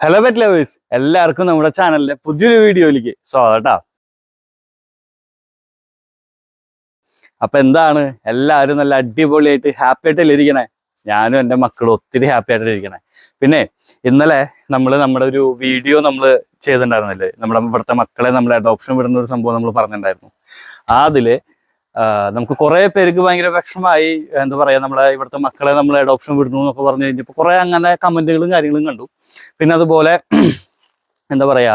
Hello pet lovers എല്ലാവർക്കും നമ്മുടെ ചാനലിലെ പുതിയൊരു വീഡിയോയിലേക്ക് സ്വാഗതം. അപ്പൊ എന്താണ്? എല്ലാവരും നല്ല അടിപൊളിയായിട്ട് ഹാപ്പി ആയിട്ടല്ലേ ഇരിക്കണേ? ഞാനും എന്റെ മക്കളും ഒത്തിരി ഹാപ്പി ആയിട്ട് ഇരിക്കണേ. പിന്നെ ഇന്നലെ നമ്മൾ നമ്മുടെ ഒരു വീഡിയോ നമ്മൾ ചെയ്തിട്ടുണ്ടായിരുന്നില്ലേ? നമ്മുടെ ഇവിടുത്തെ മക്കളെ നമ്മൾ അഡോപ്ഷൻ വിടുന്ന ഒരു സംഭവം നമ്മൾ പറഞ്ഞിട്ടുണ്ടായിരുന്നു. അതിൽ നമുക്ക് കുറെ പേർക്ക് ഭയങ്കര വിഷമായി എന്താ പറയാ നമ്മളെ ഇവിടുത്തെ മക്കളെ നമ്മൾ അഡോപ്ഷൻ വിടുന്നു എന്നൊക്കെ പറഞ്ഞു കഴിഞ്ഞപ്പോൾ കുറെ അങ്ങനെ കമന്റുകളും കാര്യങ്ങളും കണ്ടു. പിന്നെ അതുപോലെ എന്താ പറയാ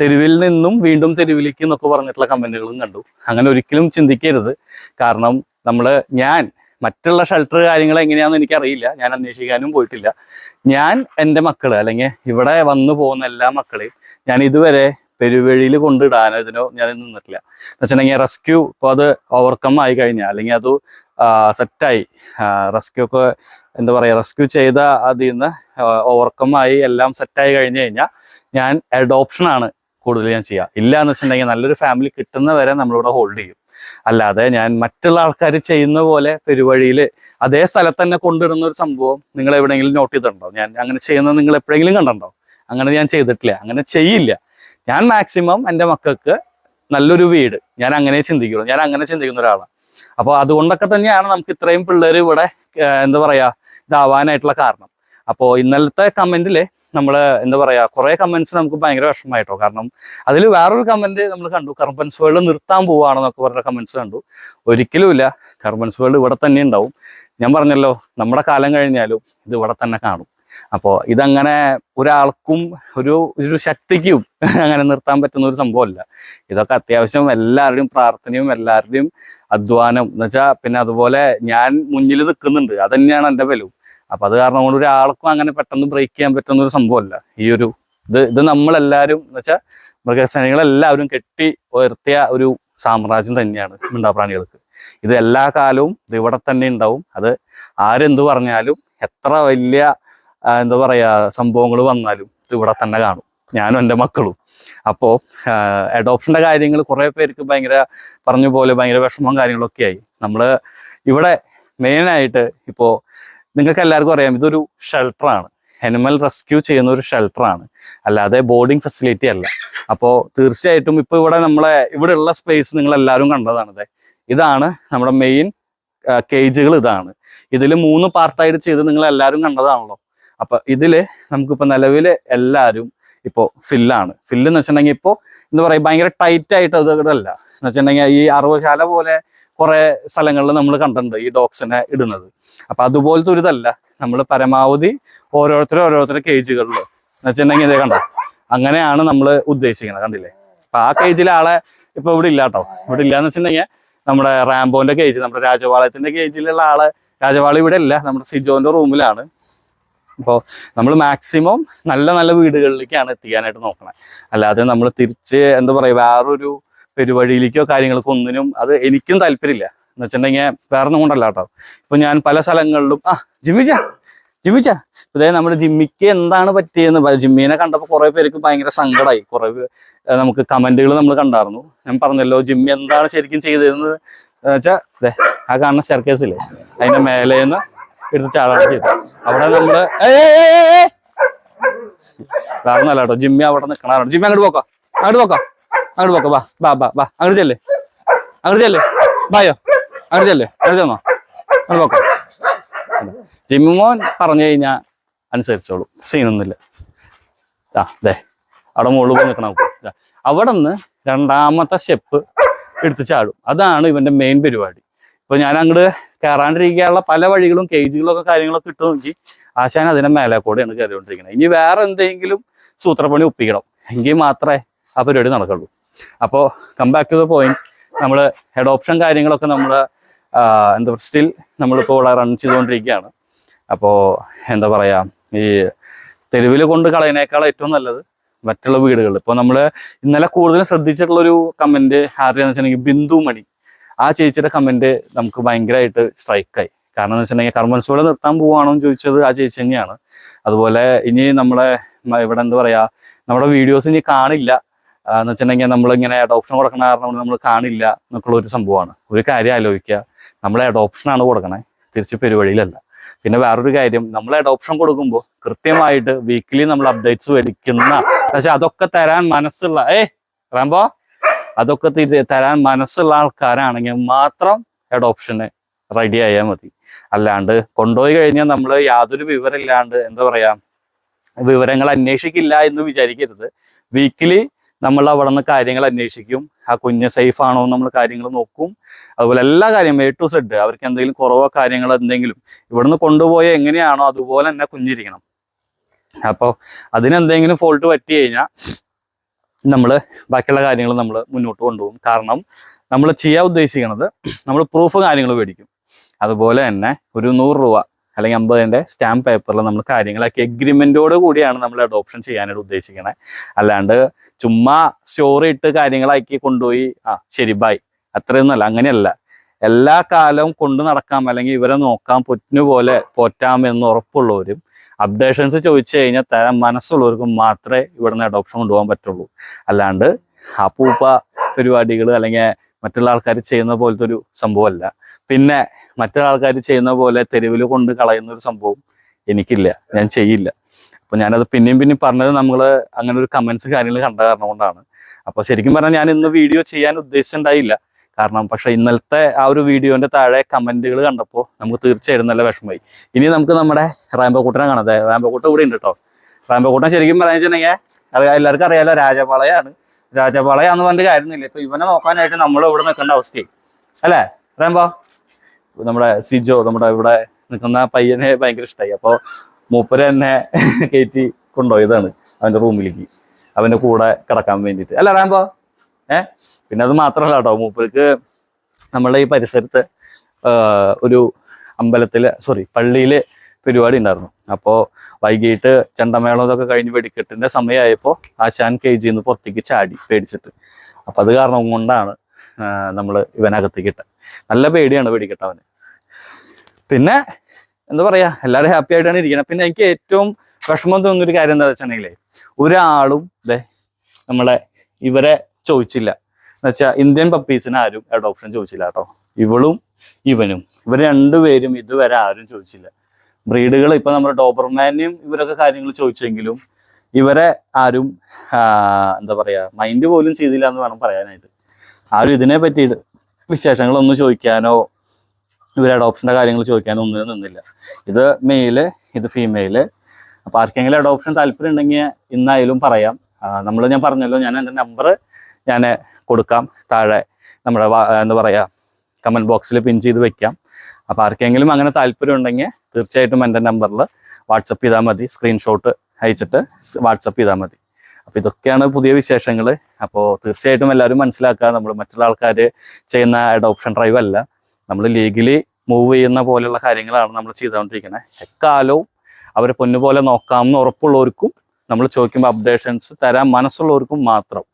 തെരുവിൽ നിന്നും വീണ്ടും തെരുവിലേക്ക് എന്നൊക്കെ പറഞ്ഞിട്ടുള്ള കമന്റുകളും കണ്ടു. അങ്ങനെ ഒരിക്കലും ചിന്തിക്കരുത്. കാരണം നമ്മൾ ഞാൻ മറ്റുള്ള ഷെൽട്ടർ കാര്യങ്ങൾ എങ്ങനെയാണെന്ന് എനിക്കറിയില്ല. ഞാൻ അന്വേഷിക്കാനും പോയിട്ടില്ല. ഞാൻ എന്റെ മക്കൾ അല്ലെങ്കിൽ ഇവിടെ വന്നു പോകുന്ന എല്ലാ മക്കളെയും ഞാൻ ഇതുവരെ പെരുവഴിയിൽ കൊണ്ടിടാനോ ഇതിനോ ഞാൻ നിന്നിട്ടില്ല. എന്ന് വെച്ചിട്ടുണ്ടെങ്കിൽ റെസ്ക്യൂ ഇപ്പോൾ അത് ഓവർകം ആയി കഴിഞ്ഞാൽ അല്ലെങ്കിൽ അത് സെറ്റായി റെസ്ക്യൂ ഒക്കെ എന്താ പറയുക റെസ്ക്യൂ ചെയ്ത അതിൽ നിന്ന് ഓവർകം ആയി എല്ലാം സെറ്റായി കഴിഞ്ഞ് കഴിഞ്ഞാൽ ഞാൻ അഡോപ്ഷനാണ് കൂടുതൽ ഞാൻ ചെയ്യുക ഇല്ല എന്ന് വെച്ചിട്ടുണ്ടെങ്കിൽ നല്ലൊരു ഫാമിലി കിട്ടുന്ന വരെ നമ്മളിവിടെ ഹോൾഡ് ചെയ്യും. അല്ലാതെ ഞാൻ മറ്റുള്ള ആൾക്കാർ ചെയ്യുന്ന പോലെ പെരുവഴിയിൽ അതേ സ്ഥലത്ത് തന്നെ കൊണ്ടിടുന്ന ഒരു സംഭവം നിങ്ങൾ എവിടെയെങ്കിലും നോട്ട് ചെയ്തിട്ടുണ്ടോ? ഞാൻ അങ്ങനെ ചെയ്യുന്നത് നിങ്ങൾ എപ്പോഴെങ്കിലും കണ്ടിട്ടുണ്ടോ? അങ്ങനെ ഞാൻ ചെയ്തിട്ടില്ല. അങ്ങനെ ചെയ്യില്ല. ഞാൻ മാക്സിമം എന്റെ മക്കൾക്ക് നല്ലൊരു വീട്. ഞാൻ അങ്ങനെ ചിന്തിക്കുള്ളൂ. ഞാൻ അങ്ങനെ ചിന്തിക്കുന്ന ഒരാളാണ്. അപ്പോൾ അതുകൊണ്ടൊക്കെ തന്നെയാണ് നമുക്ക് ഇത്രയും പിള്ളേർ ഇവിടെ എന്താ പറയാ ഇതാവാനായിട്ടുള്ള കാരണം. അപ്പോൾ ഇന്നലത്തെ കമന്റിൽ നമ്മൾ എന്താ പറയാ കുറേ കമന്റ്സ് നമുക്ക് ഭയങ്കര വിഷമമായിട്ടോ. കാരണം അതിൽ വേറൊരു കമന്റ് നമ്മൾ കണ്ടു. കർബൻസ് വേൾഡ് നിർത്താൻ പോവുകയാണെന്നൊക്കെ പറഞ്ഞ കമന്റ്സ് കണ്ടു. ഒരിക്കലുമില്ല. കർബൻസ് വേൾഡ് ഇവിടെ തന്നെ ഉണ്ടാവും. ഞാൻ പറഞ്ഞല്ലോ നമ്മുടെ കാലം കഴിഞ്ഞാലും ഇത് ഇവിടെ തന്നെ കാണും. അപ്പോൾ ഇതങ്ങനെ ഒരാൾക്കും ഒരു ഒരു ശക്തിക്കും അങ്ങനെ നിർത്താൻ പറ്റുന്ന ഒരു സംഭവമല്ല. ഇതൊക്കെ അത്യാവശ്യം എല്ലാവരുടെയും പ്രാർത്ഥനയും എല്ലാവരുടെയും അധ്വാനം. എന്ന് വെച്ചാൽ പിന്നെ അതുപോലെ ഞാൻ മുന്നിൽ നിൽക്കുന്നുണ്ട്. അത് തന്നെയാണ് എന്റെ ബലവും അപ്പൊ അത് കാരണം കൊണ്ട് ഒരാൾക്കും അങ്ങനെ പെട്ടെന്ന് ബ്രേക്ക് ചെയ്യാൻ പറ്റുന്ന ഒരു സംഭവമല്ല. ഈ ഒരു ഇത് ഇത് നമ്മളെല്ലാവരും എന്ന് വെച്ചാൽ മൃഗസേനകളെല്ലാവരും കെട്ടി ഉയർത്തിയ ഒരു സാമ്രാജ്യം തന്നെയാണ് മിണ്ടാപ്രാണികൾക്ക്. ഇത് എല്ലാ കാലവും ഇത് ഇവിടെ തന്നെ ഉണ്ടാവും. അത് ആരെന്ത് പറഞ്ഞാലും എത്ര വലിയ എന്താ പറയാ സംഭവങ്ങൾ വന്നാലും ഇത് ഇവിടെ തന്നെ കാണും. ഞാനും എന്റെ മക്കളും. അപ്പോൾ അഡോപ്ഷന്റെ കാര്യങ്ങൾ കുറേ പേർക്ക് ഭയങ്കര പറഞ്ഞ പോലെ ഭയങ്കര വിഷമവും കാര്യങ്ങളൊക്കെ ആയി. നമ്മൾ ഇവിടെ മെയിനായിട്ട് ഇപ്പോൾ നിങ്ങൾക്ക് എല്ലാവർക്കും അറിയാം ഇതൊരു ഷെൽട്ടറാണ് അനിമൽ റെസ്ക്യൂ ചെയ്യുന്ന ഒരു ഷെൽട്ടറാണ് അല്ലാതെ ബോർഡിംഗ് ഫെസിലിറ്റി അല്ല. അപ്പോൾ തീർച്ചയായിട്ടും ഇപ്പോൾ ഇവിടെ നമ്മളെ ഇവിടെ ഉള്ള സ്പേസ് നിങ്ങൾ എല്ലാവരും കണ്ടതാണ് ദേ. ഇതാണ് നമ്മുടെ മെയിൻ കേജുകൾ ഇതാണ്. ഇതിൽ മൂന്ന് പാർട്ടായിട്ട് ചെയ്ത് നിങ്ങൾ എല്ലാവരും കണ്ടതാണല്ലോ. അപ്പൊ ഇതിൽ നമുക്കിപ്പോ നിലവിൽ എല്ലാവരും ഇപ്പോ ഫില്ലാണ്. ഫില്ല് എന്ന് വെച്ചിട്ടുണ്ടെങ്കിൽ ഇപ്പോ എന്താ പറയുക ഭയങ്കര ടൈറ്റ് ആയിട്ട് അത് ഇടല്ല. എന്ന് വെച്ചിട്ടുണ്ടെങ്കിൽ ഈ അറുപശാല പോലെ കുറെ സ്ഥലങ്ങളിൽ നമ്മൾ കണ്ടിട്ടുണ്ട് ഈ ഡോഗ്സിനെ ഇടുന്നത്. അപ്പൊ അതുപോലത്തെ ഒരു ഇതല്ല നമ്മൾ പരമാവധി ഓരോരുത്തരും ഓരോരുത്തരുടെ കേജുകളിൽ എന്ന് വെച്ചിട്ടുണ്ടെങ്കിൽ ഇതേ കണ്ടോ? അങ്ങനെയാണ് നമ്മൾ ഉദ്ദേശിക്കുന്നത്. കണ്ടില്ലേ? അപ്പൊ ആ കേജിലെ ആളെ ഇപ്പൊ ഇവിടെ ഇല്ല കേട്ടോ. ഇവിടെ ഇല്ലാന്ന് വെച്ചിട്ടുണ്ടെങ്കിൽ നമ്മുടെ റാംബോന്റെ കേജ് നമ്മുടെ രാജവാളയത്തിന്റെ കേജിലുള്ള ആളെ രാജവാള ഇവിടെ ഇല്ല. നമ്മുടെ സിജോന്റെ റൂമിലാണ് അപ്പോൾ നമ്മൾ മാക്സിമം നല്ല നല്ല വീടുകളിലേക്കാണ് എത്തിക്കാനായിട്ട് നോക്കണത് അല്ലാതെ നമ്മൾ തിരിച്ച് എന്താ പറയുക വേറൊരു പെരുവഴിയിലേക്കോ കാര്യങ്ങൾക്കോ ഒന്നിനും അത് എനിക്കും താല്പര്യമില്ല. എന്ന് വെച്ചിട്ടുണ്ടെങ്കിൽ വേറെ ഒന്നും കൊണ്ടല്ല കേട്ടോ. ഇപ്പൊ ഞാൻ പല സ്ഥലങ്ങളിലും ആ ജിമ്മിച്ച ജിമ്മിച്ച അതായത് നമ്മുടെ ജിമ്മിക്ക് എന്താണ് പറ്റിയെന്ന് ജിമ്മിനെ കണ്ടപ്പോൾ കുറെ പേർക്ക് ഭയങ്കര സങ്കടമായി കുറെ നമുക്ക് കമന്റുകൾ നമ്മൾ കണ്ടായിരുന്നു. ഞാൻ പറഞ്ഞല്ലോ ജിമ്മി എന്താണ് ശരിക്കും ചെയ്തതെന്ന്. അതെ ആ കാണുന്ന സ്റ്റെർക്കേസില്ലേ അതിന്റെ മേലേന്ന് എടുത്ത് ചാടാണ് ചെയ്തത് അവിടെ നമ്മൾ വേറൊന്നല്ല കേട്ടോ. ജിമ്മി അവിടെ നിൽക്കണ ജിമ്മി അങ്ങോട്ട് പോക്കോ. അങ്ങോട്ട് പോക്കോ. അങ്ങോട്ട് പോക്കോ. ബാ ബാ ബാ ബാ അങ്ങോട്ട് ചെല്ലേ. അങ്ങോട്ട് ചെല്ലേ. ബായോ അങ്ങോട്ട് ചെല്ലേ. അങ്ങോട്ട് ചെന്നോ. അങ്ങോട്ട് പോക്കോ. ജിമ്മോൻ പറഞ്ഞു കഴിഞ്ഞാൽ അനുസരിച്ചോളൂ. സീനൊന്നുമില്ല. ആ അതെ അവിടെ മുകളിൽ പോയി നിൽക്കണം അവിടെ നിന്ന് രണ്ടാമത്തെ സ്റ്റെപ്പ് എടുത്ത് ചാടും. അതാണ് ഇവന്റെ മെയിൻ പരിപാടി. ഇപ്പൊ ഞാൻ അങ്ങോട്ട് കയറാണ്ടിരിക്കാനുള്ള പല വഴികളും കേജുകളൊക്കെ കാര്യങ്ങളൊക്കെ ഇട്ട് നോക്കി ആശാൻ അതിനെ മേലെ കൂടെയാണ് കയറിക്കൊണ്ടിരിക്കുന്നത്. ഇനി വേറെ എന്തെങ്കിലും സൂത്രപ്പണി ഒപ്പിക്കണം എങ്കിൽ മാത്രമേ ആ പരിപാടി നടക്കുള്ളൂ. അപ്പോൾ come back to the point നമ്മൾ ഹെഡ് ഓപ്ഷൻ കാര്യങ്ങളൊക്കെ നമ്മൾ എന്താ പറയുക സ്റ്റിൽ നമ്മളിപ്പോൾ ഇവിടെ റൺ ചെയ്തുകൊണ്ടിരിക്കുകയാണ്. അപ്പോൾ എന്താ പറയുക ഈ തെരുവിൽ കൊണ്ട് കളയുന്നേക്കാൾ ഏറ്റവും നല്ലത് മറ്റുള്ള വീടുകളിൽ ഇപ്പോൾ നമ്മൾ ഇന്നലെ കൂടുതൽ ശ്രദ്ധിച്ചിട്ടുള്ളൊരു കമന്റ് കമന്റ് ആരുടെയാന്ന് വെച്ചിട്ടുണ്ടെങ്കിൽ ബിന്ദു മണി ആ ചേച്ചിയുടെ കമന്റ് നമുക്ക് ഭയങ്കരമായിട്ട് സ്ട്രൈക്കായി കാരണം എന്ന് വെച്ചിട്ടുണ്ടെങ്കിൽ കർമ്മൻസോടെ നിർത്താൻ പോവാണോ എന്ന് ചോദിച്ചത് ആ ചേച്ചി തന്നെയാണ്. അതുപോലെ ഇനി നമ്മളെ ഇവിടെ എന്താ പറയാ നമ്മുടെ വീഡിയോസ് ഇനി കാണില്ല. എന്ന് വെച്ചിട്ടുണ്ടെങ്കിൽ നമ്മളിങ്ങനെ അഡോപ്ഷൻ കൊടുക്കണ കാരണം നമ്മൾ കാണില്ല എന്നൊക്കെയുള്ള ഒരു സംഭവമാണ്. ഒരു കാര്യം ആലോചിക്കുക. നമ്മൾ അഡോപ്ഷനാണ് കൊടുക്കണേ. തിരിച്ച് പെരുവഴിയിലല്ല. പിന്നെ വേറൊരു കാര്യം നമ്മൾ അഡോപ്ഷൻ കൊടുക്കുമ്പോൾ കൃത്യമായിട്ട് വീക്കിലി നമ്മൾ അപ്ഡേറ്റ്സ് മേടിക്കുന്ന പക്ഷെ അതൊക്കെ തരാൻ മനസ്സുള്ള ഏ റാമ്പോ അതൊക്കെ തിരി- തരാൻ മനസ്സുള്ള ആൾക്കാരാണെങ്കിൽ മാത്രം അഡോപ്ഷന് റെഡി ആയാൽ മതി. അല്ലാണ്ട് കൊണ്ടുപോയി കഴിഞ്ഞാൽ നമ്മൾ യാതൊരു വിവരമില്ലാണ്ട് എന്താ പറയാ വിവരങ്ങൾ അന്വേഷിക്കില്ല എന്ന് വിചാരിക്കരുത്. വീക്കിലി നമ്മൾ അവിടെ നിന്ന് കാര്യങ്ങൾ അന്വേഷിക്കും. ആ കുഞ്ഞ് സേഫ് ആണോ നമ്മൾ കാര്യങ്ങൾ നോക്കും. അതുപോലെ എല്ലാ കാര്യം എ ടു സെഡ് അവർക്ക് എന്തെങ്കിലും കുറവോ കാര്യങ്ങൾ എന്തെങ്കിലും ഇവിടുന്ന് കൊണ്ടുപോയ എങ്ങനെയാണോ അതുപോലെ തന്നെ കുഞ്ഞിരിക്കണം. അപ്പോൾ അതിനെന്തെങ്കിലും ഫോൾട്ട് പറ്റി കഴിഞ്ഞാൽ നമ്മൾ ബാക്കിയുള്ള കാര്യങ്ങൾ നമ്മൾ മുന്നോട്ട് കൊണ്ടുപോകും. കാരണം നമ്മൾ ചെയ്യാൻ ഉദ്ദേശിക്കുന്നത് നമ്മൾ പ്രൂഫ് കാര്യങ്ങൾ മേടിക്കും. അതുപോലെ തന്നെ ഒരു നൂറ് രൂപ അല്ലെങ്കിൽ അമ്പതിന്റെ സ്റ്റാമ്പ് പേപ്പറിൽ നമ്മൾ കാര്യങ്ങളൊക്കെ എഗ്രിമെന്റോട് കൂടിയാണ് നമ്മൾ അഡോപ്ഷൻ ചെയ്യാനായിട്ട് ഉദ്ദേശിക്കണേ. അല്ലാണ്ട് ചുമ്മാ സ്റ്റോറി ഇട്ട് കാര്യങ്ങളാക്കി കൊണ്ടുപോയി ആ ശരി ബൈ അത്രയൊന്നുമല്ല അങ്ങനെയല്ല. എല്ലാ കാലവും കൊണ്ടു നടക്കാം അല്ലെങ്കിൽ ഇവരെ നോക്കാം പൊറ്റിനു പോലെ പോറ്റാം എന്ന് ഉറപ്പുള്ളവരും അപ്ഡേഷൻസ് ചോദിച്ചു കഴിഞ്ഞാൽ തരാൻ മനസ്സുള്ളവർക്ക് മാത്രമേ ഇവിടുന്ന് അഡോപ്ഷൻ കൊണ്ടുപോകാൻ പറ്റുള്ളൂ. അല്ലാണ്ട് അപ്പൂപ്പ പരിപാടികൾ അല്ലെങ്കിൽ മറ്റുള്ള ആൾക്കാർ ചെയ്യുന്ന പോലത്തെ ഒരു സംഭവമല്ല. പിന്നെ മറ്റുള്ള ആൾക്കാർ ചെയ്യുന്ന പോലെ തെരുവിൽ കൊണ്ട് കളയുന്ന ഒരു സംഭവം എനിക്കില്ല. ഞാൻ ചെയ്യില്ല. അപ്പൊ ഞാനത് പിന്നെയും പിന്നെയും പറഞ്ഞത് നമ്മൾ അങ്ങനെ ഒരു കമന്റ്സ് കാര്യങ്ങൾ കണ്ട കാരണം കൊണ്ടാണ്. അപ്പൊ ശരിക്കും പറഞ്ഞാൽ ഞാൻ ഇന്ന് വീഡിയോ ചെയ്യാൻ ഉദ്ദേശിച്ചിട്ടുണ്ടായില്ല. കാരണം പക്ഷെ ഇന്നലത്തെ ആ ഒരു വീഡിയോന്റെ താഴെ കമന്റുകൾ കണ്ടപ്പോൾ നമുക്ക് തീർച്ചയായിട്ടും നല്ല വിഷമമായി. ഇനി നമുക്ക് നമ്മുടെ റാംബോക്കൂട്ടനെ കാണാം. ദേ റാംബോക്കൂട്ടൻ ഇവിടെ ഉണ്ട് കേട്ടോ. റാംബോക്കൂട്ടൻ ശരിക്കും പറഞ്ഞു വെച്ചിട്ടുണ്ടെങ്കിൽ എല്ലാവർക്കും അറിയാലോ രാജപാളയാണ്. രാജപാളയാന്ന് പറഞ്ഞിട്ട് കാര്യമൊന്നുമില്ല. ഇപ്പൊ ഇവനെ നോക്കാനായിട്ട് നമ്മൾ ഇവിടെ നിൽക്കേണ്ട അവസ്ഥയായി. അല്ലേ? റാംബോ? നമ്മുടെ സിജോ നമ്മുടെ ഇവിടെ നിൽക്കുന്ന പയ്യനെ ഭയങ്കര ഇഷ്ടമായി അപ്പോൾ മൂപ്പര് എന്നെ കയറ്റി കൊണ്ടുപോയതാണ് അവന്റെ റൂമിലേക്ക്. അവന്റെ കൂടെ കിടക്കാൻ വേണ്ടിയിട്ട്. അല്ല റാംബോ? ഏ? പിന്നെ അത് മാത്രമല്ല കേട്ടോ മൂപ്പർക്ക് നമ്മളുടെ ഈ പരിസരത്ത് ഒരു അമ്പലത്തിൽ സോറി പള്ളിയിൽ പരിപാടി ഉണ്ടായിരുന്നു. അപ്പോൾ വൈകിട്ട് ചെണ്ടമേളം ഇതൊക്കെ കഴിഞ്ഞ് വെടിക്കെട്ടിന്റെ സമയമായപ്പോൾ ആശാൻ കെ ജിന്ന് പുറത്തേക്ക് ചാടി പേടിച്ചിട്ട്. അപ്പൊ അത് കാരണം കൊണ്ടാണ് നമ്മൾ ഇവനകത്തേക്ക് ഇട്ടത്. നല്ല പേടിയാണ് വെടിക്കെട്ടവന് പിന്നെ എന്താ പറയാ എല്ലാവരും ഹാപ്പി ആയിട്ടാണ് ഇരിക്കുന്നത് പിന്നെ എനിക്ക് ഏറ്റവും വിഷമം തോന്നുന്ന ഒരു കാര്യം എന്താ വെച്ചിട്ടുണ്ടെങ്കിൽ ഒരാളും ഇതേ നമ്മളെ ഇവരെ ചോദിച്ചില്ല. എന്നുവെച്ചാൽ ഇന്ത്യൻ പപ്പീസിന് ആരും അഡോപ്ഷൻ ചോദിച്ചില്ല കേട്ടോ. ഇവളും ഇവനും. ഇവർ രണ്ടുപേരും ഇതുവരെ ആരും ചോദിച്ചില്ല. ബ്രീഡുകൾ ഇപ്പൊ നമ്മുടെ ഡോബർമാനെയും ഇവരൊക്കെ കാര്യങ്ങൾ ചോദിച്ചെങ്കിലും ഇവരെ ആരും എന്താ പറയാ മൈൻഡ് പോലും ചെയ്തില്ല എന്ന് വേണം പറയാനായിട്ട്. ആരും ഇതിനെ പറ്റിയിട്ട് വിശേഷങ്ങളൊന്നും ചോദിക്കാനോ ഇവർ അഡോപ്ഷന്റെ കാര്യങ്ങൾ ചോദിക്കാനോ ഒന്നിനും നിന്നില്ല. ഇത് മെയിൽ ഇത് ഫീമെയിൽ അപ്പൊ ആർക്കെങ്കിലും അഡോപ്ഷൻ താല്പര്യം ഉണ്ടെങ്കിൽ ഇന്നായാലും പറയാം. നമ്മൾ ഞാൻ പറഞ്ഞല്ലോ ഞാൻ എന്റെ നമ്പർ ഞാൻ കൊടുക്കാം. താഴെ നമ്മുടെ എന്താ പറയുക കമന്റ് ബോക്സിൽ പിൻ ചെയ്ത് വെക്കാം. അപ്പോൾ ആർക്കെങ്കിലും അങ്ങനെ താല്പര്യം ഉണ്ടെങ്കിൽ തീർച്ചയായിട്ടും എന്റെ നമ്പറിൽ വാട്സപ്പ് ചെയ്താൽ മതി. സ്ക്രീൻഷോട്ട് അയച്ചിട്ട് വാട്സപ്പ് ചെയ്താൽ മതി. അപ്പോൾ ഇതൊക്കെയാണ് പുതിയ വിശേഷങ്ങൾ. അപ്പോൾ തീർച്ചയായിട്ടും എല്ലാവരും മനസ്സിലാക്കുക. നമ്മൾ മറ്റുള്ള ആൾക്കാർ ചെയ്യുന്ന അഡോപ്ഷൻ ഡ്രൈവ് അല്ല. നമ്മൾ ലീഗലി മൂവ് ചെയ്യുന്ന പോലെയുള്ള കാര്യങ്ങളാണ് നമ്മൾ ചെയ്തുകൊണ്ടിരിക്കുന്നത് എക്കാലവും അവരെ പൊന്നുപോലെ നോക്കാമെന്ന് ഉറപ്പുള്ളവർക്കും നമ്മൾ ചോദിക്കുമ്പോൾ അപ്ഡേഷൻസ് തരാൻ മനസ്സുള്ളവർക്കും മാത്രം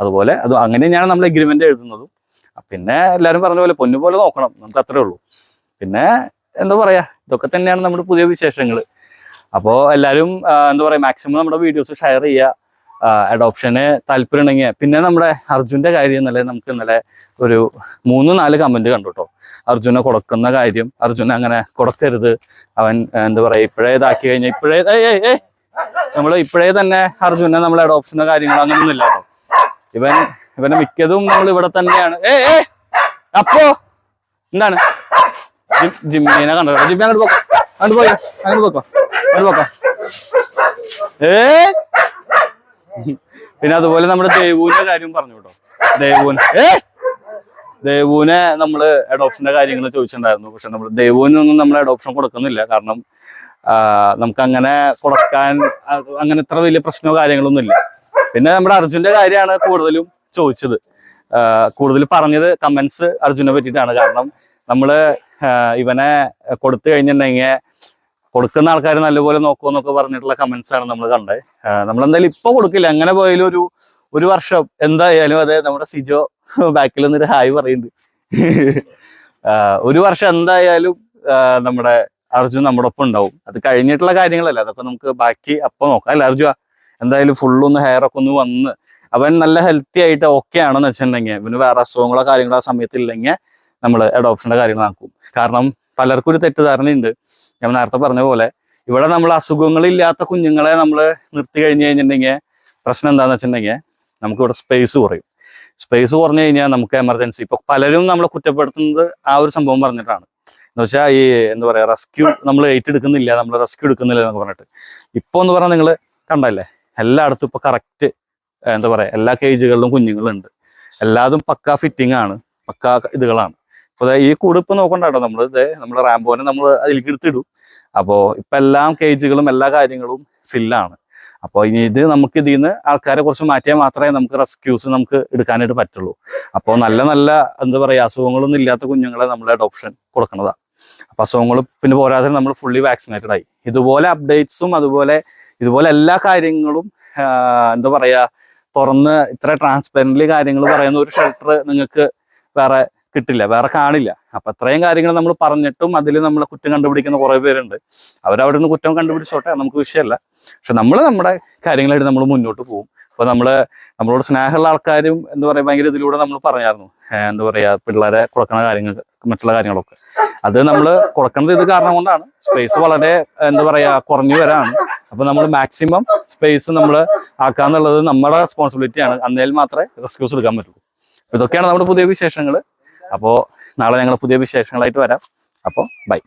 അതുപോലെ അത് അങ്ങനെയാണ് നമ്മൾ എഗ്രിമെന്റ് എഴുതുന്നതും. പിന്നെ എല്ലാവരും പറഞ്ഞ പോലെ പൊന്നു പോലെ നോക്കണം നമുക്ക് അത്രേ ഉള്ളൂ. പിന്നെ എന്താ പറയാ ഇതൊക്കെ തന്നെയാണ് നമ്മുടെ പുതിയ വിശേഷങ്ങൾ. അപ്പോൾ എല്ലാവരും എന്താ പറയാ മാക്സിമം നമ്മുടെ വീഡിയോസ് ഷെയർ ചെയ്യുക അഡോപ്ഷന് താല്പര്യം ഉണ്ടെങ്കിൽ. പിന്നെ നമ്മുടെ അർജുന്റെ കാര്യം ഇന്നലെ നമുക്ക് ഇന്നലെ ഒരു മൂന്ന് നാല് കമന്റ് കണ്ടു കേട്ടോ അർജുനെ കൊടുക്കുന്ന കാര്യം അർജുന അങ്ങനെ കൊടുക്കരുത്. അവൻ എന്താ പറയാ ഇപ്പോഴേ ഇതാക്കി കഴിഞ്ഞാൽ ഇപ്പോഴേ നമ്മൾ ഇപ്പോഴേ തന്നെ അർജുനെ നമ്മൾ അഡോപ്ഷനോ കാര്യങ്ങളോ അങ്ങനെയൊന്നും ഇല്ല കേട്ടോ ഇവൻ ഇവന്റെ മിക്കതും നമ്മൾ ഇവിടെ തന്നെയാണ്. ഏ ഏ അപ്പോ എന്താണ്? ജിമ്മിനെ കണ്ടോ? ജിമ്മി അങ്ങോട്ട് പോക്കോ. അങ്ങോട്ട് പോയോ അങ്ങോട്ട് പോക്കോ. അങ്ങോട്ട് പോക്കോ. ഏ പിന്നെ അതുപോലെ നമ്മുടെ ദേവൂന്റെ കാര്യം പറഞ്ഞു കേട്ടോ. ദേവൂൻ ഏ ദേവൂനെ നമ്മൾ അഡോപ്ഷന്റെ കാര്യങ്ങൾ ചോദിച്ചിട്ടുണ്ടായിരുന്നു. പക്ഷെ നമ്മൾ ദേവൂനൊന്നും നമ്മൾ അഡോപ്ഷൻ കൊടുക്കുന്നില്ല. കാരണം നമുക്ക് അങ്ങനെ കൊടുക്കാൻ അങ്ങനെ ഇത്ര വലിയ പ്രശ്നമോ കാര്യങ്ങളൊന്നും ഇല്ല. പിന്നെ നമ്മുടെ അർജുന്റെ കാര്യമാണ് കൂടുതലും ചോദിച്ചത്. കൂടുതൽ പറഞ്ഞത് കമന്റ്സ് അർജുനെ പറ്റിയിട്ടാണ്. കാരണം നമ്മൾ ഇവനെ കൊടുത്തു കഴിഞ്ഞിട്ടുണ്ടെങ്കിൽ കൊടുക്കുന്ന ആൾക്കാർ നല്ലപോലെ നോക്കുമെന്നൊക്കെ പറഞ്ഞിട്ടുള്ള കമന്റ്സ് ആണ് നമ്മൾ കണ്ടത്. നമ്മൾ എന്തായാലും ഇപ്പൊ കൊടുക്കില്ല. എങ്ങനെ പോയാലും ഒരു ഒരു വർഷം എന്തായാലും അതെ നമ്മുടെ സിജോ ബാക്കിൽ നിന്നൊരു ഹായ് പറയുന്നുണ്ട്. ഒരു വർഷം എന്തായാലും നമ്മുടെ അർജുൻ നമ്മുടെ ഒപ്പം ഉണ്ടാവും. അത് കഴിഞ്ഞിട്ടുള്ള കാര്യങ്ങളല്ല. അതൊക്കെ നമുക്ക് ബാക്കി അപ്പൊ നോക്കാം. അല്ല അർജുന എന്തായാലും ഫുള്ളൊന്ന് ഹെയർ ഒക്കെ ഒന്ന് വന്ന് അവൻ നല്ല ഹെൽത്തി ആയിട്ട് ഓക്കെ ആണെന്ന് വെച്ചിട്ടുണ്ടെങ്കിൽ ഇവന് വേറെ അസുഖങ്ങളോ കാര്യങ്ങളോ ആ സമയത്ത് ഇല്ലെങ്കിൽ നമ്മൾ അഡോപ്ഷന്റെ കാര്യങ്ങൾ നോക്കും കാരണം പലർക്കും ഒരു തെറ്റിദ്ധാരണയുണ്ട്. ഞാൻ നേരത്തെ പറഞ്ഞ പോലെ ഇവിടെ നമ്മൾ അസുഖങ്ങളില്ലാത്ത കുഞ്ഞുങ്ങളെ നമ്മൾ നിർത്തി കഴിഞ്ഞ് കഴിഞ്ഞിട്ടുണ്ടെങ്കിൽ പ്രശ്നം എന്താണെന്ന് വെച്ചിട്ടുണ്ടെങ്കിൽ നമുക്ക് ഇവിടെ സ്പേസ് കുറയും. സ്പേസ് കുറഞ്ഞു കഴിഞ്ഞാൽ നമുക്ക് എമർജൻസി ഇപ്പൊ പലരും നമ്മളെ കുറ്റപ്പെടുത്തുന്നത് ആ ഒരു സംഭവം പറഞ്ഞിട്ടാണ്. എന്ന് വെച്ചാൽ ഈ എന്താ പറയുക റെസ്ക്യൂ നമ്മൾ ഏറ്റെടുക്കുന്നില്ല നമ്മൾ റെസ്ക്യൂ എടുക്കുന്നില്ല എന്നൊക്കെ പറഞ്ഞിട്ട്. ഇപ്പോൾ എന്ന് പറഞ്ഞാൽ നിങ്ങൾ കണ്ടല്ലേ എല്ലായിടത്തും ഇപ്പൊ കറക്റ്റ് എന്താ പറയാ എല്ലാ കേജുകളിലും കുഞ്ഞുങ്ങളുണ്ട്. എല്ലാതും പക്ക ഫിറ്റിംഗ് ആണ് പക്ക ഇതുകളാണ്. അപ്പൊ അതായത് ഈ കൂട് ഇപ്പോൾ നോക്കണ്ട നമ്മൾ ഇതേ നമ്മുടെ റാംബോനെ നമ്മൾ അതിലേക്ക് എടുത്തിടും. അപ്പോൾ ഇപ്പൊ എല്ലാം കേജുകളും എല്ലാ കാര്യങ്ങളും ഫില്ലാണ് അപ്പോൾ ഇനി ഇത് നമുക്ക് ഇതിൽ നിന്ന് ആൾക്കാരെ കുറച്ച് മാറ്റിയാൽ മാത്രമേ നമുക്ക് റെസ്ക്യൂസ് നമുക്ക് എടുക്കാനായിട്ട് പറ്റുള്ളൂ. അപ്പോൾ നല്ല നല്ല എന്താ പറയുക അസുഖങ്ങളൊന്നും ഇല്ലാത്ത കുഞ്ഞുങ്ങളെ നമ്മൾ അഡോപ്ഷൻ കൊടുക്കുന്നതാണ് അപ്പോൾ അസുഖങ്ങൾ പിന്നെ പോരാതെ നമ്മൾ ഫുള്ളി വാക്സിനേറ്റഡ് ആയി. ഇതുപോലെ അപ്ഡേറ്റ്സും അതുപോലെ ഇതുപോലെ എല്ലാ കാര്യങ്ങളും എന്താ പറയുക തുറന്ന് ഇത്ര ട്രാൻസ്പെറന്റ്ലി കാര്യങ്ങൾ പറയുന്ന ഒരു ഷെൽട്ടർ നിങ്ങൾക്ക് വേറെ കിട്ടില്ല വേറെ കാണില്ല. അപ്പൊ അത്രയും കാര്യങ്ങൾ നമ്മൾ പറഞ്ഞിട്ടും അതിൽ നമ്മൾ കുറ്റം കണ്ടുപിടിക്കുന്ന കുറെ പേരുണ്ട്. അവരവിടെ നിന്ന് കുറ്റം കണ്ടുപിടിച്ചോട്ടെ നമുക്ക് വിഷയമല്ല. പക്ഷെ നമ്മൾ നമ്മുടെ കാര്യങ്ങളായിട്ട് നമ്മൾ മുന്നോട്ട് പോകും അപ്പൊ നമ്മൾ നമ്മളോട് സ്നേഹമുള്ള ആൾക്കാരും എന്ന് പറയാ ഭയങ്കര ഇതിലൂടെ നമ്മൾ പറഞ്ഞായിരുന്നു. എന്താ പറയാ പിള്ളേരെ കൊടുക്കുന്ന കാര്യങ്ങൾ മറ്റുള്ള കാര്യങ്ങളൊക്കെ. അത് നമ്മൾ കൊടുക്കുന്നത് ഇത് കാരണം കൊണ്ടാണ്. സ്പേസ് വളരെ എന്താ പറയാ കുറഞ്ഞു വരാണ്. അപ്പൊ നമ്മൾ മാക്സിമം സ്പേസ് നമ്മൾ ആക്കാന്നുള്ളത് നമ്മുടെ റെസ്പോൺസിബിലിറ്റിയാണ് അന്നേൽ മാത്രമേ റെസ്ക്യൂസ് എടുക്കാൻ പറ്റുള്ളൂ ഇതൊക്കെയാണ് നമ്മുടെ പുതിയ വിശേഷങ്ങൾ അപ്പോൾ നാളെ ഞങ്ങൾ പുതിയ വിശേഷങ്ങളായിട്ട് വരാം. അപ്പോൾ ബൈ